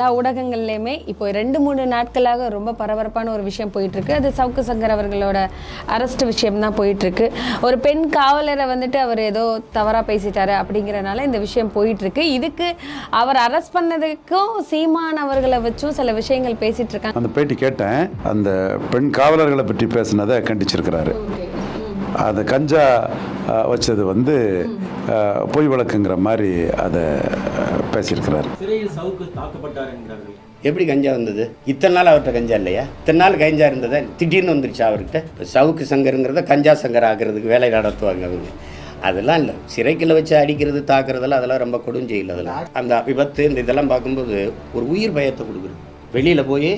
எல்லா ஊடகங்கள்லையுமே இப்போ ரெண்டு மூணு நாட்களாக ரொம்ப பரபரப்பான ஒரு விஷயம் போயிட்டு இருக்கு அது சவுக்கு சங்கர் அவர்களோட அரெஸ்ட் விஷயம் தான் போயிட்டு இருக்கு ஒரு பெண் காவலரை வந்துட்டு அவர் ஏதோ தவறா பேசிட்டாரு அப்படிங்கறனால இந்த விஷயம் போயிட்டு இருக்கு இதுக்கு அவர் அரெஸ்ட் பண்ணதுக்கும் சீமான் அவர்களை வச்சும் சில விஷயங்கள் பேசிட்டு இருக்காங்க. அந்த பேட்டி கேட்டேன். அந்த பெண் காவலர்களை பற்றி பேசினதை கண்டிச்சிருக்கிறாரு. அந்த கஞ்சா வச்சது வந்து பொய் வழக்குங்கிற மாதிரி அதை பேசியிருக்கிறாரு. எப்படி கஞ்சா வந்தது? இத்தனை நாள் அவர்கிட்ட கஞ்சா இல்லையா? இத்தனை நாள் கஞ்சா இருந்ததா திடீர்னு வந்துருச்சு அவர்கிட்ட. இப்போ சவுக்கு சங்கருங்கிறத கஞ்சா சங்கர் ஆக்குறதுக்கு வேலை நடத்துவாங்க அவங்க. அதெல்லாம் இல்லை. சிறைக்குள்ள வச்சு அடிக்கிறது தாக்குறதெல்லாம் அதெல்லாம் ரொம்ப கொடுஞ்செயல் அதெல்லாம். அந்த விபத்து இந்த இதெல்லாம் பார்க்கும்போது ஒரு உயிர் பயத்தை கொடுக்குது. வெளியில் போய்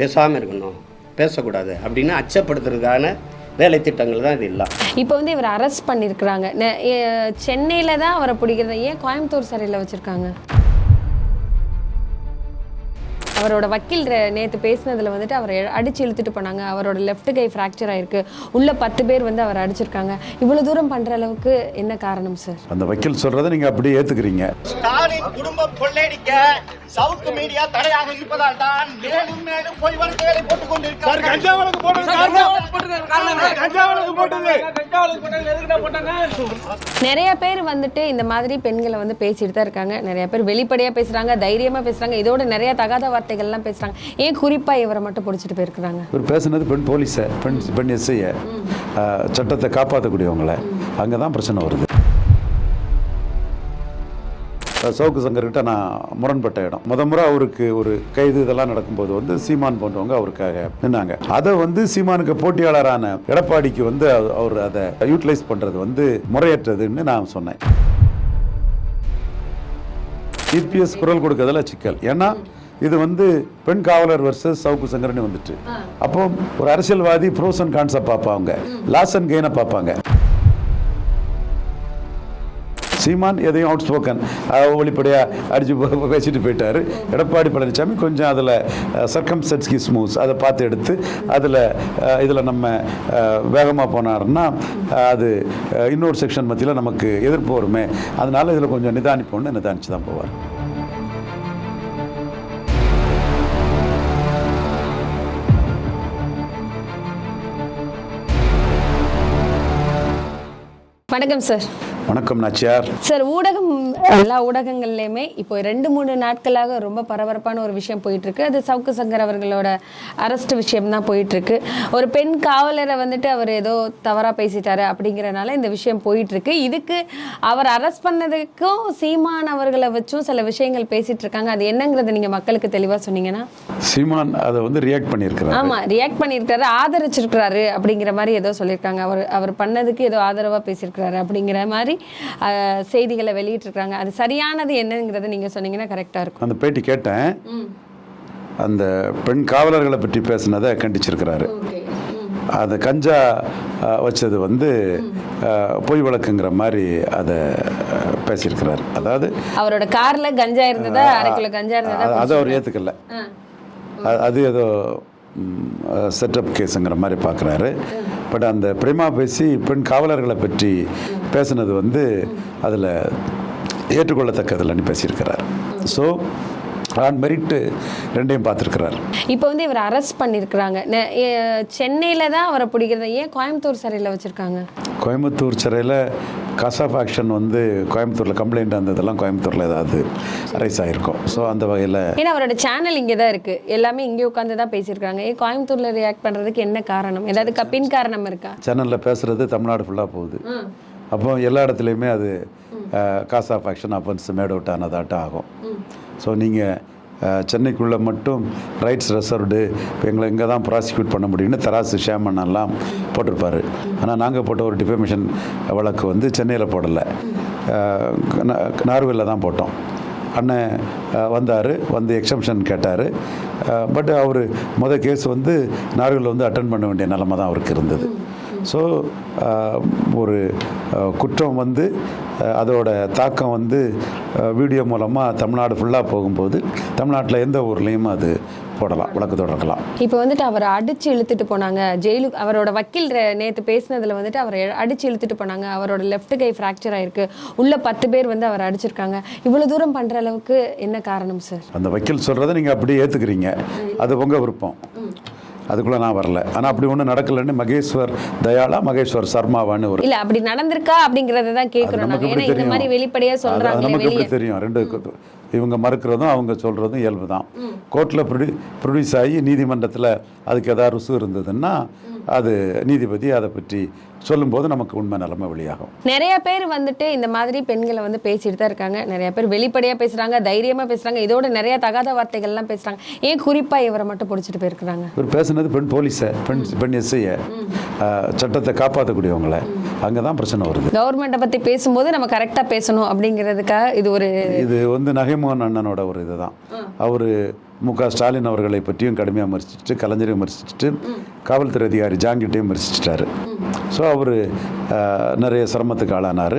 பேசாமல் இருக்கணும். பேசக்கூடாது அப்படின்னு அச்சப்படுத்துறதுக்கான வேலை திட்டங்கள் தான் இது எல்லாம். இப்போ வந்து இவர் அரெஸ்ட் பண்ணியிருக்கிறாங்க சென்னையில தான் அவரை பிடிக்கிறது. ஏன் கோயம்புத்தூர் சிறையில் வச்சிருக்காங்க? அவரோட வக்கீல் நேத்து பேசினதுல வந்துட்டு அவரை அடிச்சு இழுத்துட்டு போனாங்க. அவரோட லெஃப்ட் கை ஃப்ராக்சர் ஆயிருக்கு. உள்ள பத்து பேர் வந்து அவர் அடிச்சிருக்காங்க. இவ்வளவு தூரம் பண்ற அளவுக்கு என்ன காரணம் சார் அந்த வக்கீல் சொல்கிறத நீங்கள் அப்படியே ஏற்றுக்கிறீங்க ஸ்டாலின் குடும்பம் கொள்ளையடிக்க சவுக்கு மீடியா தடையாக இருப்பதால் தான் மேலும் மேலும் பொய் வழக்குகளை போட்டுக் கொண்டிருக்கிறார்கள். கஞ்சா வழக்கு நிறைய பேர் வந்துட்டு இந்த மாதிரி பெண்களை வந்து பேசிட்டு தான் இருக்காங்க. நிறைய பேர் வெளிப்படையா பேசுறாங்க தைரியமா பேசுறாங்க. இதோட நிறைய தகாத வார்த்தைகள்லாம் பேசுறாங்க. ஏன் குறிப்பா இவரை மட்டும் பிடிச்சிட்டு போயிருக்கிறாங்க? இவர் பேசுனது பெண் போலீஸை பெண் பெண் எஸ்ஐயை சட்டத்தை காப்பாற்றக்கூடியவங்கள அங்கே தான் பிரச்சனை வருது. சவுக்கு சங்கர்கிட்ட நான் முரண்பட்ட இடம். முத முறை அவருக்கு ஒரு கைது இதெல்லாம் நடக்கும்போது வந்து சீமான் போன்றவங்க அவருக்காக நின்னாங்க. அதை வந்து சீமானுக்கு போட்டியாளரான எடப்பாடிக்கு வந்து அவ- அவர் அதை யூட்டிலைஸ் பண்றது வந்து முறையற்றதுன்னு நான் சொன்னேன். இபிஎஸ் குரல் கொடுக்கறதுல சிக்கல். ஏன்னா இது வந்து பெண் காவலர் வர்சஸ் சவுக்கு சங்கர்னு வந்துட்டு. அப்போ ஒரு அரசியல்வாதி ப்ரோஸ் அண்ட் கான்செப்ட் பார்ப்பாங்க லாஸ் அண்ட் கெயினை பார்ப்பாங்க. சீமான் எதையும் அவுட் ஸ்போக்கன் வெளிப்படையாக அடிச்சு பேசிட்டு போயிட்டாரு. எடப்பாடி பழனிசாமி கொஞ்சம் அதில் சர்க்கம்ஸ்டன்ஸ் கிஸ்மூஸ் அதை பார்த்து எடுத்து அதில் இதில் நம்ம வேகமாக போனாருன்னா அது இன்னொரு செக்ஷன் மத்தியில் நமக்கு எதிர்ப்பு வருமே. அதனால இதில் கொஞ்சம் நிதானிப்போம்னு நிதானிச்சு தான் போவார். வணக்கம் சார் வணக்கம் நாச்சியார். சார் ஊடகம் எல்லா ஊடகங்கள்லையுமே இப்போ ரெண்டு மூணு நாட்களாக ரொம்ப பரபரப்பான ஒரு விஷயம் போயிட்டு இருக்கு அது சவுக்கு சங்கர் அவர்களோட அரெஸ்ட் விஷயம் தான் போயிட்டு இருக்கு ஒரு பெண் காவலரை வந்துட்டு அவர் ஏதோ தவறா பேசிட்டாரு அப்படிங்கறனால இந்த விஷயம் போயிட்டு இருக்கு இதுக்கு அவர் அரெஸ்ட் பண்ணதுக்கும் சீமான் அவர்களை வச்சும் சில விஷயங்கள் பேசிட்டு இருக்காங்க அது என்னங்கிறத நீங்க மக்களுக்கு தெளிவா சொன்னீங்கன்னா? சீமான் அதை வந்து ரியாக்ட் பண்ணியிருக்கிறார். ஆமா ரியாக்ட் பண்ணியிருக்காரு ஆதரிச்சிருக்கிறாரு அப்படிங்கிற மாதிரி ஏதோ சொல்லியிருக்காங்க. அவர் அவர் பண்ணதுக்கு ஏதோ ஆதரவா பேசியிருக்கிறாரு அப்படிங்கிற மாதிரி செய்திகளை வெளியிட்டிருக்காங்க அது சரியானது என்னங்கிறத நீங்க சொன்னீங்கன்னா கரெக்டா இருக்கும். அந்த பேட்டி கேட்டேன். அந்த பெண் காவலர்களை பற்றி பேசினதை கண்டிச்சிருக்கிறாரு. அந்த கஞ்சா வச்சது வந்து பொய் வழக்குங்கிற மாதிரி அதை பேசியிருக்கிறார். அதாவது அவரோட கார்ல கஞ்சா இருந்ததா அரை கிலோ கஞ்சா இருந்ததா அதை அவர் ஏற்றுக்கல அது ஏதோ செட்டப் கேஸுங்கிற மாதிரி பார்க்குறாரு. பட் அந்த பிரேமா பேசி பெண் காவலர்களை பற்றி பேசுனது வந்து அதில் ஏற்றுக்கொள்ளத்தக்கதில்லைன்னு பேசியிருக்கிறார். ஸோ ஆன் மெரிட்டு ரெண்டையும் பார்த்துருக்கிறார். இப்போ வந்து இவர் அரெஸ்ட் பண்ணியிருக்கிறாங்க. சென்னையில தான் அவரை பிடிக்கிறது. ஏன் கோயம்புத்தூர் சிறையில் வச்சிருக்காங்க? கோயம்புத்தூர் சிறையில் காஸ் ஆஃப் ஆக்ஷன் வந்து கோயம்புத்தூரில் கம்ப்ளைண்ட் வந்ததெல்லாம் கோயம்புத்தூரில் ஏதாவது ரைஸ் ஆகிருக்கும் ஸோ அந்த வகையில் ஏன்னா அவரோட சேனல் இங்கே தான் இருக்கு. எல்லாமே இங்கே உட்காந்து தான் பேசியிருக்காங்க. ஏன் கோயம்புத்தூர்ல ரியாக்ட் பண்றதுக்கு என்ன காரணம்? ஏதாவது க- பின் காரணம் இருக்கா? சேனலில் பேசுகிறது தமிழ்நாடு ஃபுல்லாக போகுது. அப்போ எல்லா இடத்துலையுமே அது cause of action happens made out ஆனதாட்டம் ஆகும். ஸோ நீங்கள் சென்னைக்குள்ளே மட்டும் ரைட்ஸ் ரெசர்வ்டு இப்போ எங்களை இங்கே தான் ப்ராசிக்யூட் பண்ண முடியும்னு தராசு ஷேமன் எல்லாம் ஆனால் நாங்கள் போட்ட ஒரு டிஃபமேஷன் வழக்கு வந்து சென்னையில் போடலை. நார்வேலில் தான் போட்டோம். அண்ணன் வந்தார் வந்து எக்ஸம்ஷன் கேட்டார். பட் அவர் மொதல் கேஸ் வந்து நார்வேலில் வந்து அட்டன் பண்ண வேண்டிய நிலமை தான் அவருக்கு இருந்தது. ஸோ ஒரு அஹ், குற்றம் வந்து அஹ், அதோட தாக்கம் வந்து வீடியோ மூலமாக தமிழ்நாடு ஃபுல்லாக போகும்போது தமிழ்நாட்டில் எந்த ஊர்லேயும் அது போடலாம் வழக்கு தொடரலாம். இப்போ வந்துட்டு அவரை அடிச்சு இழுத்துட்டு போனாங்க. ஜெயிலுக்கு அவரோட வக்கீல் நேத்து பேசினதுல வந்துட்டு அவரை அடிச்சு இழுத்துட்டு போனாங்க. அவரோட லெஃப்ட் கை ஃப்ராக்சர் ஆயிருக்கு. உள்ள பத்து பேர் வந்து அவர் அடிச்சிருக்காங்க. இவ்வளவு தூரம் பண்ற அளவுக்கு என்ன காரணம் சார் அந்த வக்கீல் சொல்கிறத நீங்கள் அப்படியே ஏற்றுக்கிறீங்க அது உங்கள் விருப்பம். அதுக்குள்ளே நான் வரல. ஆனால் அப்படி ஒன்றும் நடக்கலைன்னு மகேஸ்வர் தயாளா மகேஸ்வர் சர்மாவான்னு ஒரு இல்ல அப்படி நடந்திருக்கா அப்படிங்கறத தான் அது கேக்குறோம் நமக்கு எப்படி இந்த தெரியும்? மாதிரி வெளிப்படையா அது- அது சொல்றாங்களே நமக்கு எப்படி தெரியும்? ரெண்டு இவங்க மறுக்கிறதும் அவங்க சொல்கிறதும் இயல்பு தான் கோர்ட்டில் ப்ரொடி ப்ரொடியூஸ் ஆகி நீதிமன்றத்தில் அதுக்கு ஏதாவது ருசு இருந்ததுன்னா அது நீதிபதி அதை பற்றி சொல்லும்போது நமக்கு உண்மை நிலைமை வெளியாகும். நிறைய பேர் வந்துட்டு இந்த மாதிரி பெண்களை வந்து பேசிட்டு தான் இருக்காங்க. நிறைய பேர் வெளிப்படையா பேசுறாங்க தைரியமா பேசுறாங்க இதோட நிறைய தகாத வார்த்தைகள்லாம் பேசுறாங்க. ஏன் குறிப்பா இவரை மட்டும் பிடிச்சிட்டு போயிருக்கிறாங்க? இவர் பேசுனது பெண் போலீஸை பெண் பெண் எஸ்ஐயை சட்டத்தை காப்பாற்றக்கூடியவங்கள அங்கே தான் பிரச்சனை வருது. கவர்மெண்ட்டை பத்தி பேசும்போது நம்ம கரெக்டா பேசணும் அப்படிங்கிறதுக்காக இது ஒரு இது வந்து நகைமோகன் அண்ணனோட ஒரு இதுதான். அவர் மு க ஸ்டாலின் அவர்களை பற்றியும் கடுமையாக விமர்சிச்சுட்டு கலைஞரையும் விமர்சிச்சுட்டு காவல்துறை அதிகாரி ஜாங்கிட்டையும் விமர்சிச்சிட்டாரு. ஸோ அவர் நிறைய சிரமத்துக்கு ஆளானார்.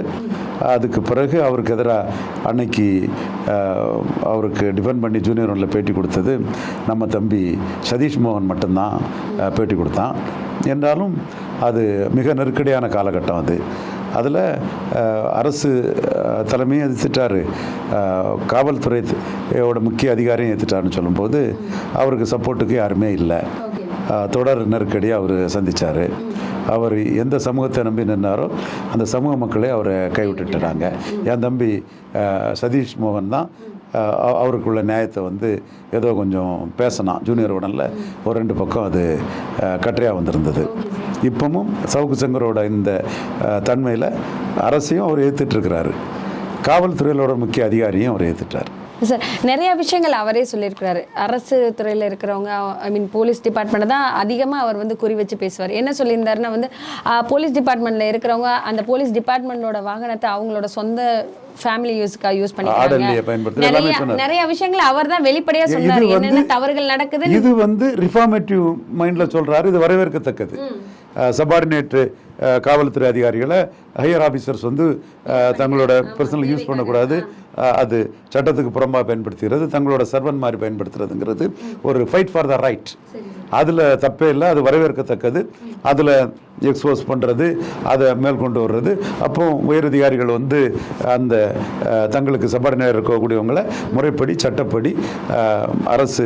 அதுக்கு பிறகு அவருக்கு எதிராக அன்னைக்கு அவருக்கு டிபெண்ட் பண்ணி ஜூனியர் ஒன்றில் பேட்டி கொடுத்தது நம்ம தம்பி சதீஷ் மோகன் மட்டும்தான் பேட்டி கொடுத்தான். என்றாலும் அது மிக நெருக்கடியான காலகட்டம் அது. அதில் அரசு தலைமையும் எதிர்த்துட்டாரு. அஹ், காவல்துறை யோட முக்கிய அதிகாரியும் எதிர்த்துட்டாருன்னு சொல்லும்போது அவருக்கு சப்போர்ட்டுக்கு யாருமே இல்லை. தொடர் நெருக்கடியை அவர் சந்திச்சார். அவர் எந்த சமூகத்தை நம்பி நின்னாரோ அந்த சமூக மக்களே அவரை கைவிட்டுட்டாங்க. என் தம்பி சதீஷ் மோகன் தான் அவருக்குள்ள நியாயத்தை வந்து ஏதோ கொஞ்சம் பேசினான். ஜூனியர் உடனில் ஒரு ரெண்டு பக்கம் அது கட்டுரையாக வந்திருந்தது. இப்பவும் சவுக்கு சங்கரோட இந்த தன்மையில் அரசையும் அவர் ஏற்றுட்டுருக்கிறாரு காவல்துறையிலோட முக்கிய அதிகாரியும் அவர் ஏற்றுட்டார் சார் நிறைய விஷயங்கள் அவரே சொல்லியிருக்கிறாரு. அரசு துறையில் இருக்கிறவங்க ஐ மீன் போலீஸ் டிபார்ட்மெண்ட் தான் அதிகமாக அவர் வந்து குறி வச்சு பேசுவார். என்ன சொல்லியிருந்தாருன்னா வந்து போலீஸ் டிபார்ட்மெண்ட்டில் இருக்கிறவங்க அந்த போலீஸ் டிபார்ட்மெண்ட்டோட வாகனத்தை அவங்களோட சொந்த ஃபேமிலி யூஸ்க்காக யூஸ் எல்லாமே நிறைய. நிறைய விஷயங்கள் அவர் தான் வெளிப்படையாக சொன்னார். என்னென்ன தவறுகள் நடக்குது இது வந்து ரிஃபார்மேட்டிவ் மைண்டில் சொல்கிறாரு இது வரவேற்கத்தக்கது. சபார்டினேட்டு காவல்துறை அதிகாரிகளை ஹையர் ஆஃபீஸர்ஸ் வந்து தங்களோட பர்சனல் யூஸ் பண்ணக்கூடாது. அது சட்டத்துக்கு புறம்பாக பயன்படுத்துகிறது. தங்களோட சர்வன் மாதிரி பயன்படுத்துறதுங்கிறது ஒரு ஃபைட் ஃபார் த ரைட் அதில் தப்பே இல்லை அது வரவேற்கத்தக்கது. அதில் எக்ஸ்போஸ் பண்ணுறது அதை மேல் கொண்டு வர்றது. அப்போ உயரதிகாரிகள் வந்து அந்த தங்களுக்கு சபார்டினேட் இருக்கக்கூடியவங்களை முறைப்படி சட்டப்படி அரசு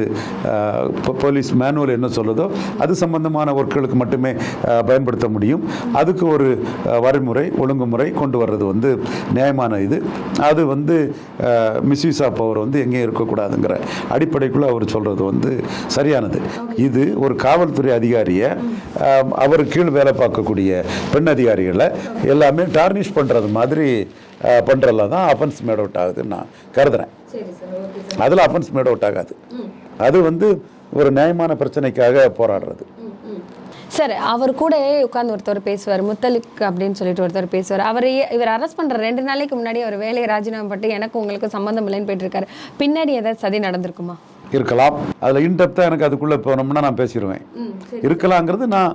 போலீஸ் மேனுவல் என்ன சொல்லுதோ அது சம்பந்தமான ஒர்க்குகளுக்கு மட்டுமே பயன்படுத்த முடியும். அதுக்கு ஒரு வரைமுறை ஒழுங்குமுறை கொண்டு வர்றது வந்து நியாயமான இது. அது வந்து மிஸ்யூஸ் ஆஃப் பவர் வந்து எங்கேயும் இருக்கக்கூடாதுங்கிற அடிப்படைக்குள்ளே அவர் சொல்கிறது வந்து சரியானது. இது ஒரு காவல்துறை அதிகாரியை அவர் கீழ் வேலை பார்க்கக்கூடிய பெண் அதிகாரிகளை எல்லாமே டார்னிஷ் பண்ணுறது மாதிரி பண்ணுறதுல தான் அஃபென்ஸ் மேட் அவுட் ஆகுதுன்னு நான் கருதுறேன். அதில் அஃபென்ஸ் மேட் அவுட் ஆகாது. அது வந்து ஒரு நியாயமான பிரச்சனைக்காக போராடுறது. சார் அவர் கூட உட்கார்ந்து ஒருத்தர் பேசுவார் முத்தலிக் அப்படின்னு சொல்லிட்டு ஒருத்தர் பேசுவார். அவர் இவர் அரெஸ்ட் பண்ற ரெண்டு நாளைக்கு முன்னாடி அவர் வேலையை ராஜினாமா பண்ணிட்டு எனக்கு உங்களுக்கு சம்மந்தம் இல்லைன்னு போயிட்டு இருக்காரு. பின்னாடி ஏதாவது சதி நடந்திருக்குமா? இருக்கலாம். அதில் இன்டெப்த்தாக எனக்கு அதுக்குள்ளே போனோம்னா நான் பேசிடுவேன் இருக்கலாங்கிறது நான்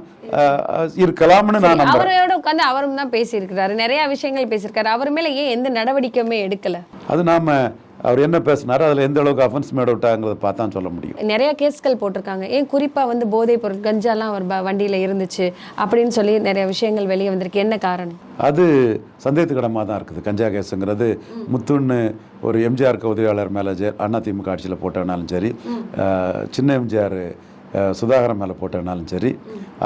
இருக்கலாம்னு நான் நம்புறேன். அவரோட உட்கார்ந்து அவரும் தான் பேசியிருக்கிறாரு. நிறைய விஷயங்கள் பேசியிருக்காரு. அவர் மேல ஏன் எந்த நடவடிக்கையுமே எடுக்கல? அது நாம் அவர் என்ன பேசினாரோ அதில் எந்த அளவுக்கு அஃபென்ஸ் மேட் அவுட்டாங்கிறத பார்த்தா சொல்ல முடியும். நிறைய கேஸ்கள் போட்டிருக்காங்க. ஏன் குறிப்பா வந்து போதைப் பொருள் கஞ்சாலாம் ப- வண்டியில இருந்துச்சு அப்படின்னு சொல்லி நிறைய விஷயங்கள் வெளியே வந்திருக்கு. என்ன காரணம்? அது சந்தேகத்துக்கிடமாக தான் இருக்குது. கஞ்சா கேஸுங்கிறது முத்துன்னு ஒரு எம்ஜிஆருக்கு உதவியாளர் மேலே அதிமுக ஆட்சியில் போட்டனாலும் சரி சின்ன எம்ஜிஆர் சுதாகரன் மேலே போட்டனாலும் சரி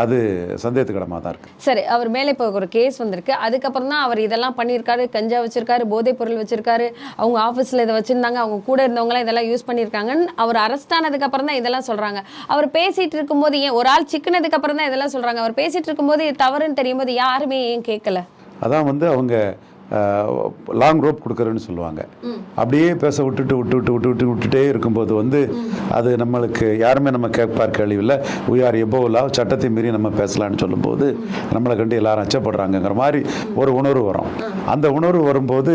அது சந்தேகத்துக்கிடமாக தான் இருக்குது சரி அவர் மேலே இப்போ ஒரு கேஸ் வந்திருக்கு. அதுக்கப்புறம் தான் அவர் இதெல்லாம் பண்ணியிருக்காரு கஞ்சா வச்சிருக்காரு போதைப் பொருள் வச்சிருக்காரு. அவங்க ஆஃபீஸில் இதை வச்சிருந்தாங்க அவங்க கூட இருந்தவங்களாம் இதெல்லாம் யூஸ் பண்ணியிருக்காங்கன்னு அவர் அரெஸ்ட் ஆனதுக்கு அப்புறம் தான் இதெல்லாம் சொல்றாங்க. அவர் பேசிட்டு இருக்கும்போது ஏன் ஒரு ஆள் சிக்கினதுக்கு அப்புறம் தான் இதெல்லாம் சொல்றாங்க. அவர் பேசிட்டு இருக்கும்போது தவறுன்னு தெரியும் போது யாருமே ஏன் கேட்கல? அதான் வந்து அவங்க லாங் ரோப் கொடுக்குறேன்னு சொல்லுவாங்க. அப்படியே பேச விட்டுட்டு விட்டு விட்டு விட்டு விட்டு விட்டுட்டே இருக்கும்போது வந்து அது நம்மளுக்கு யாருமே நம்ம கேட்பார் கேள்வியில் உயார் எபோலா சட்டத்தை மீறி நம்ம பேசலாம்னு சொல்லும்போது நம்மளை கண்டு எல்லாரும் அச்சப்படுறாங்கங்கிற மாதிரி ஒரு உணர்வு வரும். அந்த உணர்வு வரும்போது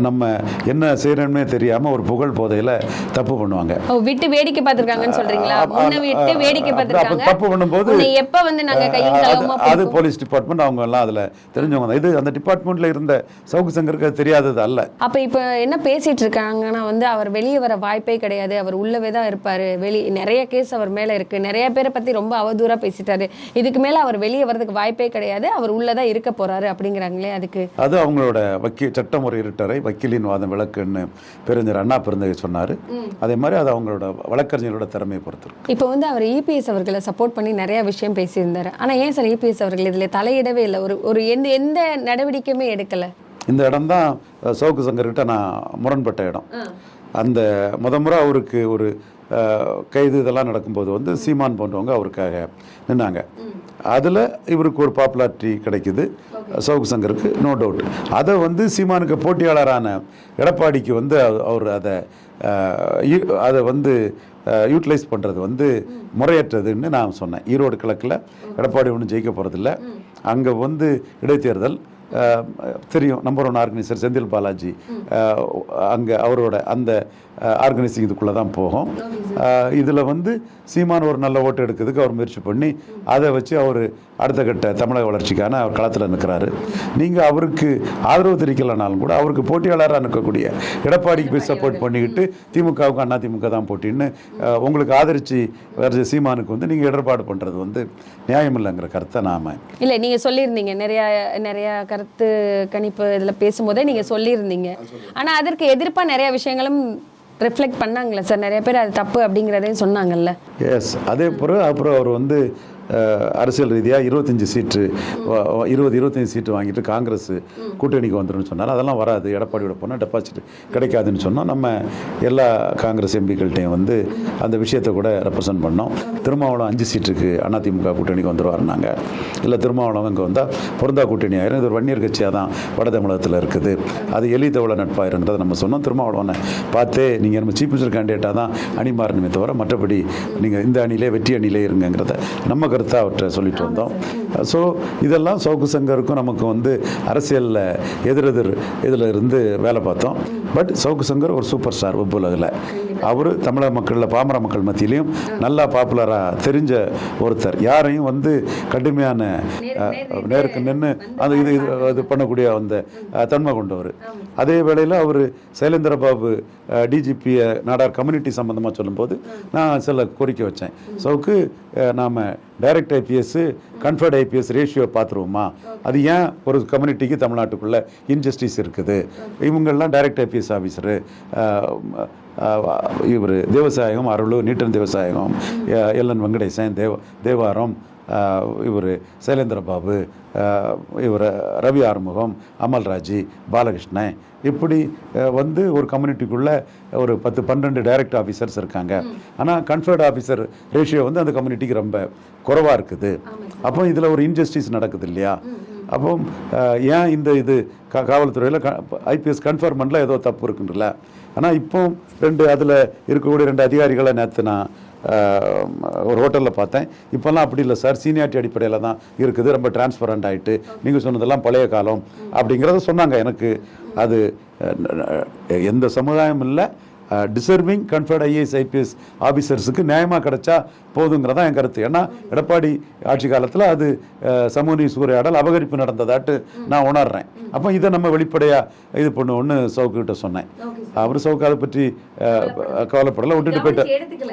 நம்ம என்ன செய்யணும்னே தெரியாமல் ஒரு புகழ் போதையில் தப்பு பண்ணுவாங்க. விட்டு வேடிக்கை பார்த்திருக்காங்கன்னு சொல்றீங்களா? விட்டு வேடிக்கை பார்த்திருக்காங்க. தப்பு பண்ணும்போது எப்ப வந்து நாங்க கையும் அஹ், களவுமா அது-? போலீஸ் டிபார்ட்மெண்ட் அவங்க எல்லாம் அதில் தெரிஞ்சவங்க இது அந்த டிபார்ட்மெண்ட்டில் இருந்த சவுக்கு சங்கருக்கு தெரியாதது அல்ல. அப்ப இப்ப என்ன பேசிட்டு இருக்காங்கன்னா வந்து அவர் வெளியே வர வாய்ப்பே கிடையாது. அவர் உள்ளவே தான் இருப்பாரு. வெளி நிறைய கேஸ் அவர் மேல இருக்கு. நிறைய பேரை பத்தி ரொம்ப அவதூறா பேசிட்டாரு. இதுக்கு மேல அவர் வெளியே வர்றதுக்கு வாய்ப்பே கிடையாது. அவர் உள்ளதான் இருக்க போறாரு அப்படிங்கிறாங்களே அதுக்கு. அது அவங்களோட வக்கீல் சட்டமுறை இருட்டரை வக்கீலின் வாதம் விளக்குன்னு பெருஞ்சர் அண்ணா பெருந்தகை சொன்னார். அதே மாதிரி அது அவங்களோட வழக்கறிஞரோட திறமையை பொறுத்து. இப்போ வந்து அவர் இபிஎஸ் அவர்களை சப்போர்ட் பண்ணி நிறைய விஷயம் பேசியிருந்தாரு. ஆனா ஏன் சார் இபிஎஸ் அவர்கள் இதுல தலையிடவே இல்லை? ஒரு ஒரு எந்த எந்த நடவடிக்கையுமே எடுக்கல இந்த இடம் தான் சவுக்கு சங்கர்கிட்ட நான் முரண்பட்ட இடம். அந்த முத முறை அவருக்கு ஒரு கைது இதெல்லாம் நடக்கும்போது வந்து சீமான் போன்றவங்க அவருக்காக நின்னாங்க. அதில் இவருக்கு ஒரு பாப்புலாரிட்டி கிடைக்குது. சவுக்கு சங்கருக்கு நோ டவுட் அதை வந்து சீமானுக்கு போட்டியாளரான எடப்பாடிக்கு வந்து அவ- அவர் அதை அதை வந்து யூட்டிலைஸ் பண்ணுறது வந்து முறையற்றதுன்னு நான் சொன்னேன். ஈரோடு கிழக்கில் எடப்பாடி ஒன்றும் ஜெயிக்க போகிறதில்ல அங்கே வந்து இடைத்தேர்தல் தெரியும் number one organiser Senthil Balaji. அங்கே அவரோட அந்த ஆர்கனைசிங் இதுக்குள்ளே தான் போகும். இதில் வந்து சீமான் ஒரு நல்ல ஓட்டு எடுக்கிறதுக்கு அவர் முயற்சி பண்ணி அதை வச்சு அவர் அடுத்த கட்ட தமிழக வளர்ச்சிக்கான அவர் களத்தில் நிற்கிறாரு நீங்கள் அவருக்கு ஆதரவு தெரிவிக்கலனாலும் கூட அவருக்கு போட்டியாளராக நிற்கக்கூடிய எடப்பாடிக்கு போய் சப்போர்ட் பண்ணிக்கிட்டு திமுகவுக்கு அண்ணா திமுக தான் போட்டின்னு உங்களுக்கு ஆதரித்து வர சீமானுக்கு வந்து நீங்கள் இடர்பாடு பண்ணுறது வந்து நியாயம் இல்லைங்கிற கருத்தை நாம. இல்லை நீங்கள் சொல்லியிருந்தீங்க. நிறையா நிறையா கருத்து கணிப்பு இதில் பேசும்போதே நீங்கள் சொல்லியிருந்தீங்க. ஆனால் அதற்கு எதிர்ப்பாக நிறையா விஷயங்களும் ரிஃப்ளெக்ட் பண்ணாங்களே சார்? நிறைய பேர் அது தப்பு அப்படிங்கிறதையும் சொன்னாங்கல்ல? எஸ் அதே பிறகு அப்புறம் அவர் வந்து அரசியல் ரீதியாக இருபத்தஞ்சி சீட்டு இருபது இருபத்தஞ்சி சீட்டு வாங்கிட்டு காங்கிரஸ் கூட்டணிக்கு வந்துடும் சொன்னால் அதெல்லாம் வராது. எடப்பாடியோட போனால் டெபாசிட் கிடைக்காதுன்னு சொன்னால் நம்ம எல்லா காங்கிரஸ் எம்பிக்கள்கிட்டையும் வந்து அந்த விஷயத்தை கூட ரெப்ரசன்ட் பண்ணோம். திருமாவளம் அஞ்சு சீட்டுக்கு அதிமுக கூட்டணிக்கு வந்துருவாருனாங்க இல்லை திருமாவளம் இங்கே வந்தால் பொருந்தா கூட்டணி ஆயிரும். இது ஒரு வன்னியர் கட்சியாக தான் வட தமிழகத்தில் இருக்குது. அது எலி தவள நட்பாயிருன்றதை நம்ம சொன்னோம். திருமாவளவனை பார்த்தே நீங்கள் நம்ம சீஃப் மினிஸ்டர் கேண்டிடேட்டாக தான் அணி மாறணுமே தவிர மற்றபடி நீங்கள் இந்த அணியிலே வெற்றி அணியிலே இருங்கங்கிறத நம்ம கருத்தை அவர்கிட்ட சொல்லிட்டு வந்தோம். ஸோ இதெல்லாம் சவுக்கு சங்கருக்கும் நமக்கு வந்து அரசியலில் எதிரெதிர் இதில் இருந்து வேலை பார்த்தோம். பட் சவுக்கு சங்கர் ஒரு சூப்பர் ஸ்டார் உலகில். அவர் தமிழக மக்களில் பாமர மக்கள் மத்தியிலையும் நல்லா பாப்புலராக தெரிஞ்ச ஒருத்தர். யாரையும் வந்து கடுமையான நேருக்கு நின்று அந்த இது இது இது பண்ணக்கூடிய அந்த தன்மை கொண்டவர். அதே வேளையில் அவர் சைலேந்திர பாபு டிஜிபி நாடார் கம்யூனிட்டி சம்மந்தமாக சொல்லும்போது நான் சில கோரிக்கை வச்சேன். சவுக்கு நாம் direct IPS conferred IPS ratio பார்த்துருவோமா? அது ஏன் ஒரு கம்யூனிட்டிக்கு தமிழ்நாட்டுக்குள்ளே இன்ஜஸ்டிஸ் இருக்குது? இவங்கெல்லாம் டைரக்ட் ஐபிஎஸ் ஆஃபீஸரு இவர் தேவசாயகம் அருள் நீட்டன் தேவசாயகம் எல்என் வெங்கடேசன் தேவ தேவாரம் இவர் சைலேந்திர பாபு இவர் ரவி ஆறுமுகம் அமல்ராஜ் பாலகிருஷ்ணன். இப்படி வந்து ஒரு கம்யூனிட்டிக்குள்ளே ஒரு பத்து பன்னெண்டு டைரக்ட் ஆஃபீஸர்ஸ் இருக்காங்க. ஆனால் கன்ஃபர்ட் ஆஃபீஸர் ரேஷியோ வந்து அந்த கம்யூனிட்டிக்கு ரொம்ப குறைவாக இருக்குது. அப்போ இதில் ஒரு இன்ஜஸ்டிஸ் நடக்குது இல்லையா? அப்போ ஏன் இந்த இது கா காவல்துறையில் ஐபிஎஸ் கன்ஃபர்மெண்ட்டில் ஏதோ தப்பு இருக்குன்றல? ஆனால் இப்போ ரெண்டு அதில் இருக்கக்கூடிய ரெண்டு அதிகாரிகளை நேற்று நான் ஒரு ஹோட்டலில் பார்த்தேன். இப்போல்லாம் அப்படி இல்லை சார். சீனியாரிட்டி அடிப்படையில் தான் இருக்குது. ரொம்ப டிரான்ஸ்பரண்ட் ஆகிட்டு நீங்கள் சொன்னதெல்லாம் பழைய காலம் அப்படிங்கிறத சொன்னாங்க எனக்கு. அது எந்த சமுதாயம் இல்லை. டிசர்விங் கன்ஃபர்ட் ஐஏஎஸ் ஐபிஎஸ் ஆஃபீஸர்ஸுக்கு நியாயமாக கிடைச்சா போதுங்கிறதான் என் கருத்து. ஏன்னா எடப்பாடி ஆட்சி காலத்தில் அது சமூக சூறையாடல் அபகரிப்பு நடந்ததாட்டு நான் உணர்றேன். அப்போ இதை நம்ம வெளிப்படையாக இது பண்ணுவோன்னு சவுக்கு கிட்ட சொன்னேன். அவர் சவுக்கு அதை பற்றி கவலைப்படலை விட்டுட்டு போயிட்டார்.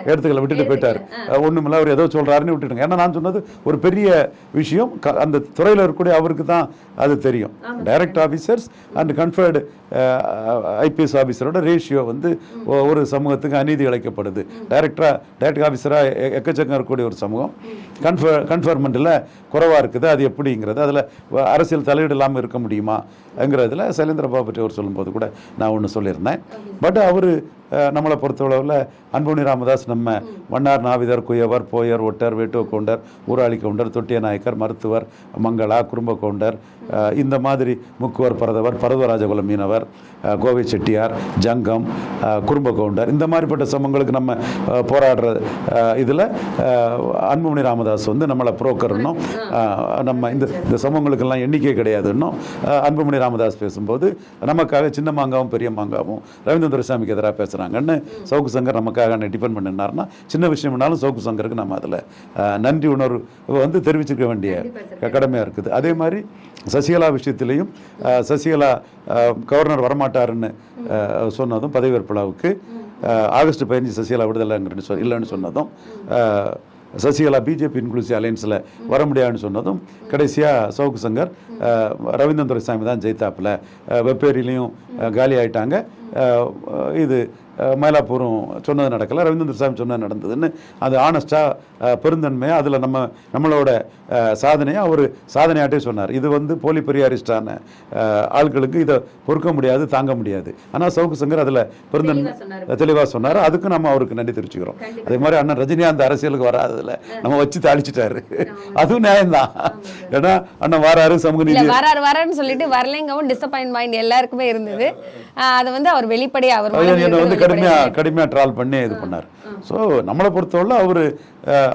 எடுத்துக்கல. விட்டுட்டு போயிட்டார். ஒன்றுமில்ல அவர் ஏதோ சொல்கிறாருன்னு விட்டுட்டுங்க. ஏன்னா நான் சொன்னது ஒரு பெரிய விஷயம். க- அந்த துறையில் இருக்கக்கூடிய அவருக்கு தான் அது தெரியும். Direct officers and conferred IPS ஆஃபீஸரோட ratio வந்து ஒரு சமூகத்துக்கு அநீதி இழைக்கப்படுது டைரக்டராக டைரக்ட் ஆஃபீஸராக எக்கச்சக்கம் இருக்கக்கூடிய ஒரு சமூகம். கன்ஃபர் கன்ஃபர்மெண்ட்டில் குறைவாக இருக்குது. அது எப்படிங்கிறது? அதில் அரசியல் தலையீடு இல்லாமல் இருக்க முடியுமா? சைலேந்திர பாபு பற்றி அவர் சொல்லும்போது கூட நான் ஒன்று சொல்லியிருந்தேன். பட் அவர் நம்மளை பொறுத்தளவில் அன்புமணி ராமதாஸ் நம்ம Mannar நாவிதர் குயவர் Boer ஒட்டர் வேட்டுவ counter Urali counter தொட்டிய நாயக்கர் மருத்துவர் மங்களா குடும்ப கவுண்டர் இந்த மாதிரி முக்குவர் பரதவர் பரதவராஜகுல மீனவர் கோவை செட்டியார் ஜங்கம் அஹ், குடும்ப கவுண்டர் இந்த மாதிரிப்பட்ட சமங்களுக்கு நம்ம போராடுற இதில் அன்புமணி ராமதாஸ் வந்து நம்மளை புரோக்கர்னும் நம்ம இந்த இந்த சமூகங்களுக்கெல்லாம் எண்ணிக்கை கிடையாதுன்னும் அன்புமணி ராமதாஸ் பேசும்போது நமக்காக சின்ன மாங்காவும் பெரிய மாங்காவும் ரவீந்திர துரைசாமிக்கு எதிராக பேசுகிறாங்கன்னு சவுக்கு சங்கர் நமக்காக டிபெண்ட் பண்ணினார்னா சின்ன விஷயம்னாலும் சவுக்கு சங்கருக்கு நம்ம அதில் நன்றி உணர்வு வந்து தெரிவிச்சிருக்க வேண்டிய கடமையாக இருக்குது. அதே மாதிரி சசிகலா விஷயத்திலையும் சசிகலா கவர்னர் வரமாட்டாருன்னு சொன்னதும் பதவியேற்பு விழாவுக்கு ஆகஸ்ட் பதினஞ்சு சசிகலா விடுதலைங்கிறது சொல் இல்லைன்னு சொன்னதும் சசிகலா பிஜேபி இன்க்ளூசிவ் அலையன்ஸில் வர முடியாதுன்னு சொன்னதும் கடைசியாக சவுக்கு சங்கர் ரவீந்திரன் துரைசாமி தான் ஜெயித்தாப்புல. வெப்பேரிலையும் வெப்பேரியிலையும் காலி ஆயிட்டாங்க இது மயிலாப்பூரும் சொன்னது நடக்கலை. ரவீந்திரன் துரைசாமி சொன்னது நடந்ததுன்னு அது ஆனஸ்டாக பெருந்தன்மையாக அதில் நம்ம நம்மளோட சாதனையை அவர் சாதனையாட்டே சொன்னார். இது வந்து போலி பெரியாரிஸ்டான ஆட்களுக்கு இதை பொறுக்க முடியாது தாங்க முடியாது. ஆனால் சவுக்கு சங்கர் அதில் பெருந்தன்மை தெளிவாக சொன்னார். அதுக்கு நம்ம அவருக்கு நன்றி தெரிவிச்சுக்கிறோம். அதே மாதிரி அண்ணன் ரஜினிகாந்த் அரசியலுக்கு வராததுல நம்ம வச்சு தாளிச்சிட்டாரு. அதுவும் நியாயம்தான். ஏன்னா அண்ணன் வாராரு சமூக நீதி வராரு வராருன்னு சொல்லிட்டு வரலைங்கவும் டிசப்பாயின்ட் மைண்ட் எல்லாருக்குமே இருந்தது. அதை வந்து அவர் வெளிப்படையா அவர் வந்து இருந்து கடுமையா வெளிப்படையா கடுமையா ட்ரால் பண்ணி இது பண்ணார். ஸோ நம்மளை பொறுத்தவரை அவர்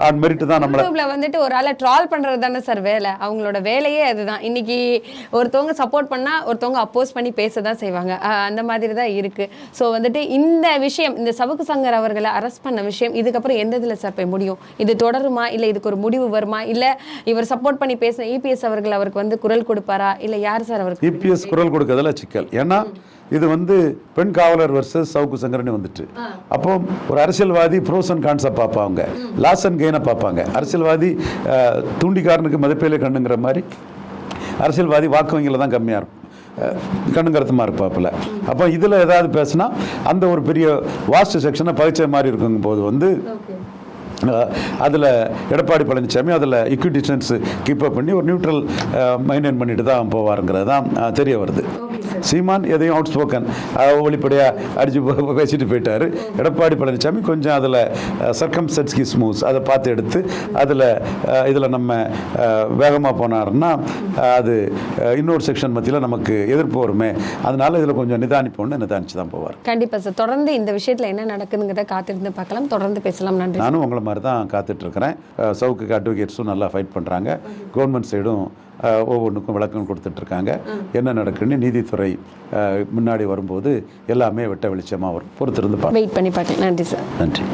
ஆன் மெரிட் தான் நம்மளை வந்துட்டு ஒரு ஆளை ட்ரால் பண்றது தானே சார் வேலை. அவங்களோட வேலையே அதுதான். இன்னைக்கு ஒருத்தவங்க சப்போர்ட் பண்ணா ஒருத்தவங்க அப்போஸ் பண்ணி பேச தான் செய்வாங்க அந்த மாதிரி தான் இருக்கு. ஸோ வந்துட்டு இந்த விஷயம் இந்த சவுக்கு சங்கர் அவர்களை அரெஸ்ட் பண்ண விஷயம் இதுக்கப்புறம் எந்த இதுல சார் போய் முடியும்? இது தொடருமா? இல்ல இதுக்கு ஒரு முடிவு வருமா? இல்ல இவர் சப்போர்ட் பண்ணி பேசின இபிஎஸ் அவர்கள் அவருக்கு வந்து குரல் கொடுப்பாரா? இல்ல யார் சார் அவருக்கு இபிஎஸ் குரல் கொடுக்கறதுல சிக்கல். ஏன்னா இது வந்து பெண் காவலர் வர்சஸ் சவுக்கு சங்கரன்னு வந்துட்டு. அப்போ ஒரு அரசியல்வாதி ப்ரோஸ் அண்ட் கான்ஸை பார்ப்பாங்க. லாஸ் அண்ட் கெயினை பார்ப்பாங்க. அரசியல்வாதி தூண்டிக்காரனுக்கு மதிப்பேலே கண்ணுங்கிற மாதிரி அரசியல்வாதி வாக்கு வங்கியில் தான் கம்மியாக இருக்கும். கண்ணுங்கருத்தமாக இருப்பாப்புல. அப்போ இதில் ஏதாவது பேசுனா அந்த ஒரு பெரிய வாஸ்ட் செக்ஷனை பகிச்ச மாதிரி இருக்குங்க போது வந்து அதில் எடப்பாடி பழனிசாமி அதில் ஈக்விட்டி டிஸ்டன்ஸ் கீப் அப் பண்ணி ஒரு நியூட்ரல் மெயின்டைன் பண்ணிட்டு தான் போவாருங்கிறது தான் தெரிய வருது. சீமான் எதையும் அவுட் ஸ்போக்கன் வெளிப்படையாக அடிச்சு போ- பேசிட்டு போயிட்டாரு. எடப்பாடி பழனிசாமி கொஞ்சம் அதில் சர்க்கம்செட்ஸ்கி ஸ்மூஸ் அதை பார்த்து எடுத்து அதில் இதில் நம்ம வேகமாக போனாருன்னா அது இன்னொரு செக்ஷன் மத்தியில் நமக்கு எதிர்ப்பு வருமே. அதனால இதில் கொஞ்சம் நிதானிப்போன்னு நிதானிச்சு தான் போவார். கண்டிப்பா சார். தொடர்ந்து இந்த விஷயத்துல என்ன நடக்குதுங்கிறத காத்திருந்து பார்க்கலாம். தொடர்ந்து பேசலாம். நன்றி நானும் உங்களை மாதிரி தான் காத்துட்ருக்கிறேன் சவுக்கு அட்வொகேட்ஸும் நல்லா ஃபைட் பண்ணுறாங்க கவர்மெண்ட் சைடும் ஒவ்வொன்றுக்கும் விளக்கம் கொடுத்துட்ருக்காங்க. என்ன நடக்குன்னு நீதித்துறை முன்னாடி வரும்போது எல்லாமே வெட்ட வெளிச்சமாக வரும். பொறுத்திருந்து வெயிட் பண்ணி பார்க்கலாம். நன்றி சார் நன்றி.